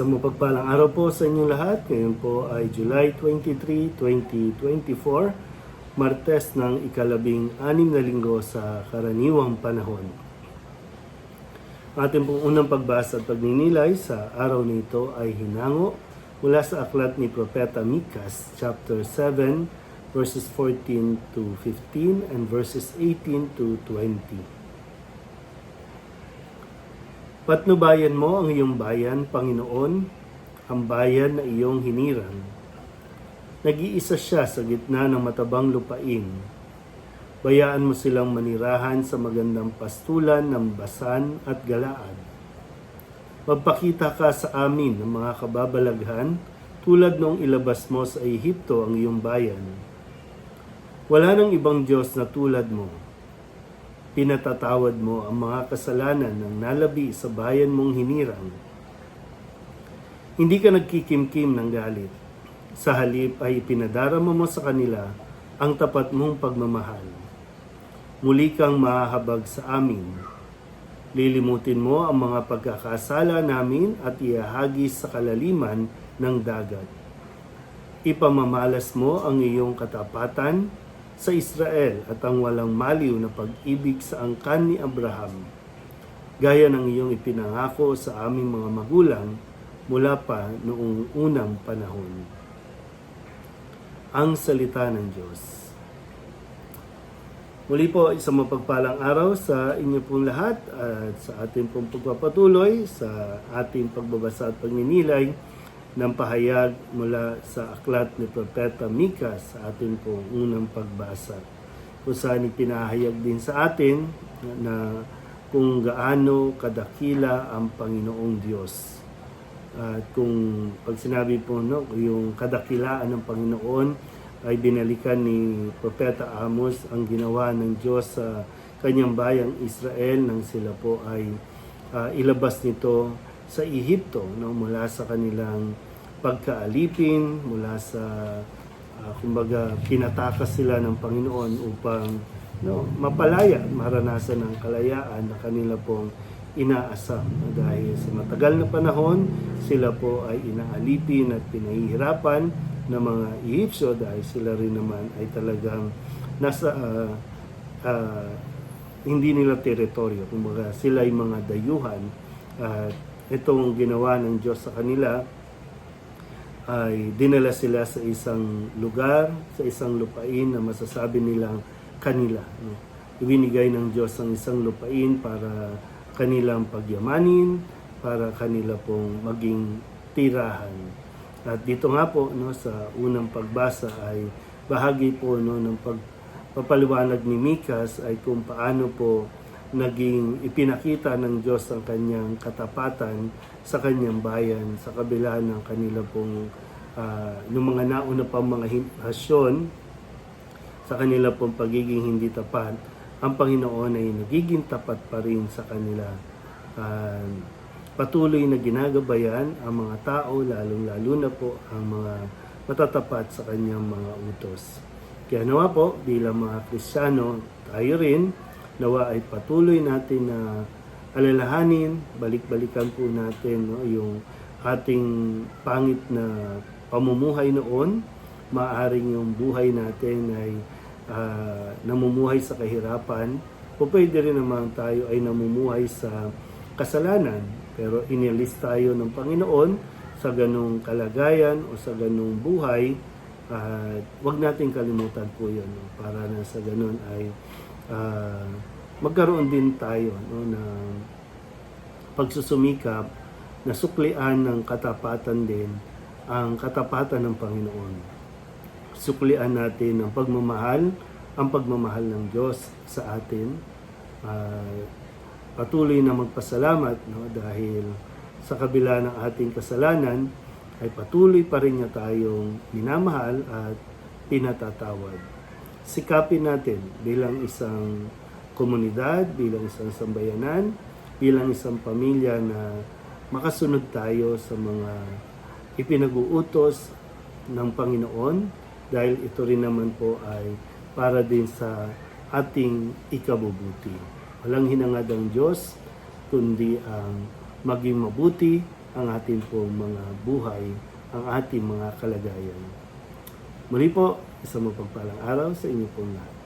Isang mapagpalang araw po sa inyong lahat. Ngayon po ay July 23, 2024, Martes ng ikalabing anim na linggo sa karaniwang panahon. Ating pong unang pagbasa at pagninilay sa araw nito ay hinango mula sa aklat ni Propeta Mikas, chapter 7, verses 14 to 15 and verses 18 to 20. Patnubayan mo ang iyong bayan, Panginoon, ang bayan na iyong hinirang. Nag-iisa siya sa gitna ng matabang lupain. Bayaan mo silang manirahan sa magandang pastulan ng basan at galaan. Magpakita ka sa amin ng mga kababalaghan tulad noong ilabas mo sa Ehipto ang iyong bayan. Wala nang ibang Diyos na tulad mo. Pinatatawad mo ang mga kasalanan ng nalabi sa bayan mong hinirang. Hindi ka nagkikimkim ng galit. Sa halip ay ipinadarama mo sa kanila ang tapat mong pagmamahal. Muli kang mahahabag sa amin. Lilimutin mo ang mga pagkakasala namin at iahagis sa kalaliman ng dagat. Ipamamalas mo ang iyong katapatan sa Israel at ang walang maliw na pag-ibig sa angkan ni Abraham, gaya ng iyong ipinangako sa aming mga magulang mula pa noong unang panahon. Ang Salita ng Diyos Muli po, isang mapagpalang araw sa inyo pong lahat at sa ating pong pagpapatuloy sa ating pagbabasa at pagninilay ng pahayag mula sa aklat ni Propeta Mika sa ating pong unang pagbasa. Kung saan ipinahayag din sa atin na kung gaano kadakila ang Panginoong Diyos. At kung pag sinabi po no, yung kadakilaan ng Panginoon ay binalikan ni Propeta Amos ang ginawa ng Diyos sa kanyang bayang Israel nang sila po ay ah, ilabas nito sa Ehipto no mula sa kanilang pagkaalipin mula sa ah, kumbaga pinatakas sila ng Panginoon upang no mapalaya maranasan ng kalayaan na kanila pong inaasam no? dahil sa matagal na panahon sila po ay inaalipin at pinahihirapan ng mga Egyptio dahil sila rin naman ay talagang nasa ah, ah, hindi nila teritoryo. Kumbaga, sila ay mga dayuhan. At itong ginawa ng Diyos sa kanila ay dinala sila sa isang lugar, sa isang lupain na masasabi nilang kanila. No? Ibinigay ng Diyos ang isang lupain para kanilang pagyamanin, para kanila pong maging tirahan. At dito nga po no sa unang pagbasa ay bahagi po no ng pagpapaliwanag ni Mikas ay kung paano po naging ipinakita ng Diyos ang kanyang katapatan sa kanyang bayan sa kabila ng kanila pong uh, ng mga nauna pang mga hasyon sa kanila pong pagiging hindi tapat ang Panginoon ay nagiging tapat pa rin sa kanila. Uh, patuloy na ginagabayan ang mga tao, lalong-lalo na po ang mga matatapat sa kanyang mga utos. Kaya nawa po, bilang mga Kristiyano, tayo rin, nawa ay patuloy natin na alalahanin, balik-balikan po natin no, yung ating pangit na pamumuhay noon, maaring yung buhay natin ay uh, namumuhay sa kahirapan, o pwede rin naman tayo ay namumuhay sa kasalanan. Pero inilis tayo ng Panginoon sa ganong kalagayan o sa ganong buhay uh, wag nating kalimutan po yun no? para na sa ganon ay uh, magkaroon din tayo no, ng pagsusumikap na suklian ng katapatan din ang katapatan ng Panginoon. Suklian natin ang pagmamahal, ang pagmamahal ng Diyos sa atin. Uh, patuloy na magpasalamat no, dahil sa kabila ng ating kasalanan ay patuloy pa rin niya tayong minamahal at pinatatawad. Sikapin natin bilang isang komunidad, bilang isang sambayanan, bilang isang pamilya na makasunod tayo sa mga ipinag-uutos ng Panginoon dahil ito rin naman po ay para din sa ating ikabubuti. Walang hinangad ang Diyos, kundi ang maging mabuti ang ating pong mga buhay, ang ating mga kalagayan. Muli po, isang mapagpalang araw sa inyo pong lahat.